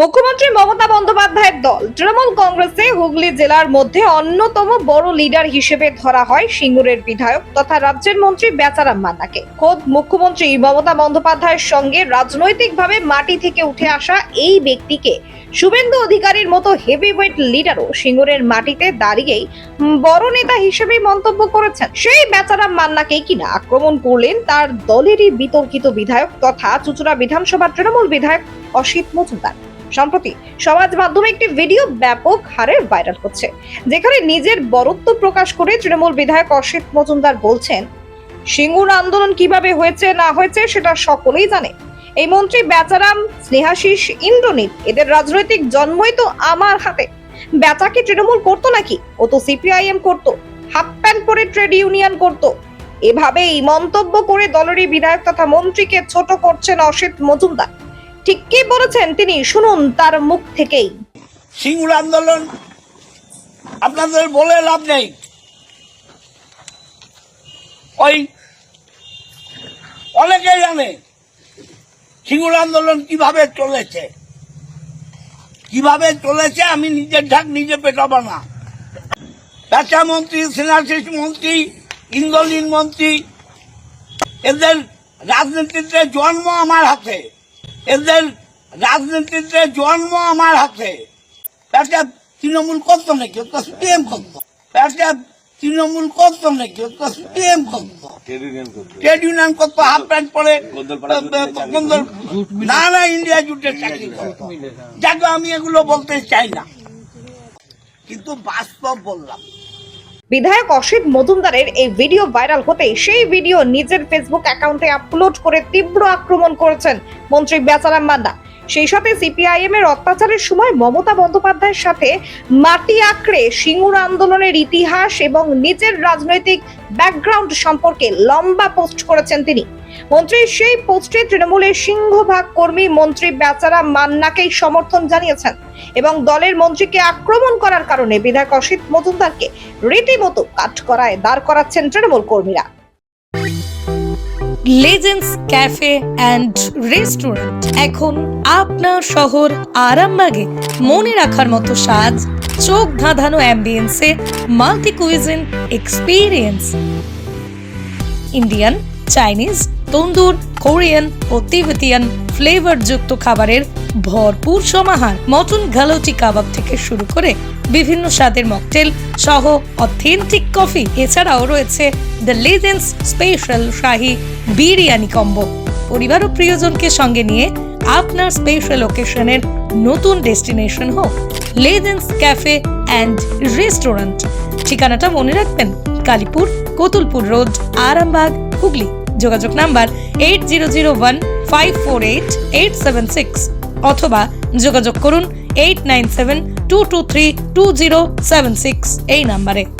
মুখ্যমন্ত্রী মমতা বন্দ্যোপাধ্যায়ের দল। তৃণমূল কংগ্রেসে হুগলি জেলার মধ্যে অন্যতম বড় লিডার হিসেবে ধরা হয় সিঙ্গুরের বিধায়ক তথা রাজ্যের মন্ত্রী বেচারাম মান্নাকে। খোদ মুখ্যমন্ত্রী মমতা বন্দ্যোপাধ্যায়ের সঙ্গে রাজনৈতিকভাবে মাটি থেকে উঠে আসা এই ব্যক্তিকে শুভেন্দু অধিকারীর মতো হেভিওয়েট লিডারও সিঙ্গুরের মাটিতে দাঁড়িয়েই বড় নেতা হিসেবে মন্তব্য করেছেন। সেই বেচারাম মান্নাকে কিনা আক্রমণ করলেন তার দলেরই বিতর্কিত বিধায়ক তথা চুচুড়া বিধানসভা তৃণমূল বিধায়ক অসিত মজুমদার। সম্প্রতি সমাজ মাধ্যমে একটি ভিডিও ব্যাপক হারে ভাইরাল হচ্ছে, যেখানে নিজের বরত্ব প্রকাশ করে তৃণমূল বিধায়ক অসিত মজুমদার বলছেন, সিঙ্গুর আন্দোলন কীভাবে হয়েছে, না হয়েছে, সেটা সকলেই জানে। এই মন্ত্রী বেচারাম, স্নেহাশিস, ইন্দ্রনীল, এদের রাজনৈতিক জন্মই তো আমার হাতে। বেচা কি তৃণমূল করতো নাকি? ও তো সিপিআইএম করতো, হাফ প্যান্ট পরে ট্রেড ইউনিয়ন করতো। এভাবেই মন্তব্য করে দলেরই বিধায়ক তথা মন্ত্রীকে ছোট করছেন অসিত মজুমদার। ঠিক কি বলেছেন তিনি, শুনুন তার মুখ থেকেই। সিঙ্গুর আন্দোলন, আপনাদের বলে লাভ নেই। ওই অনেকে জানে সিঙ্গুর আন্দোলন কীভাবে চলেছে। কীভাবে চলেছে আমি নিজের ঢাক নিজে পেটাবো না। পেঁচা মন্ত্রী সেনাশিস মন্ত্রী ইন্দ্রলীন মন্ত্রী, এদের রাজনীতিতে জন্ম আমার হাতে। এদের রাজনীতিতে জন্ম আমার হাতে। একটা তৃণমূল করতো নাকি? তো সিপিএম করতো। একটা তৃণমূল করতো নাকি? তো সিপিএম করতো। ট্রেড ইউনিয়ন করতো। হাফ প্যান্ট পরে গন্দল- না না ইন্ডিয়া জুটের চাকরি করতো। যাকে আমি এগুলো বলতে চাই না। কিন্তু বাস্তব বললাম বিধায়ক অসিত মজুমদারের এই ভিডিও ভাইরাল হতে সেই ভিডিও নিজের ফেসবুক অ্যাকাউন্টে আপলোড করে তীব্র আক্রমণ করেছেন মন্ত্রী বেচারাম মান্না। সেই সাথে সিপিআইএম এর অত্যাচারের সময় মমতা বন্দ্যোপাধ্যায়ের সাথে মাটি আঁকড়ে সিঙ্গুর আন্দোলনের ইতিহাস এবং নিজের রাজনৈতিক ব্যাকগ্রাউন্ড সম্পর্কে লম্বা পোস্ট করেছেন তিনি। মন্ত্রীর সেই পোস্টে তৃণমূলের সিংহভাগ কর্মী মন্ত্রী বেচারাম মান্নাকেই সমর্থন জানিয়েছেন এবং দলের মন্ত্রীকে আক্রমণ করার কারণে বিধায়ক অসিত মজুমদারকে রীতিমতো কাঠকড়ায় দাঁড় করাচ্ছেন তৃণমূল কর্মীরা। লেজেন্ডস ক্যাফে অ্যান্ড রেস্টুরেন্ট এখন আপনার শহর আরামবাগে মনে রাখার মতো সাজ, চোখ ধাঁধানো অ্যাম্বিয়েন্সে multi cuisine experience Indian Chinese tandoor, Korean ও তিবেতিয়ান ফ্লেভারযুক্ত খাবারের ভরপুর সমাহার। মটন গালোটি কাবাব থেকে শুরু করে বিভিন্ন স্বাদের মকটেল সহ অথেন্টিক কফি এছাড়াও রয়েছে the legends special shahi biryani combo পরিবার ও প্রিয়জনকে সঙ্গে নিয়ে আপনার স্পেশাল ওকেশনের নতুন ডেস্টিনেশন হোক। লেজেন্ডস ক্যাফে অ্যান্ড রেস্টুরেন্ট ঠিকানাটা মনে রাখবেন কালীপুর, কোতুলপুর রোড, আরামবাগ, হুগলি। যোগাযোগ number eight zero zero one five four eight eight seven six অথবা যোগাযোগ করুন eight nine seven two two three two zero seven six এই নাম্বারে।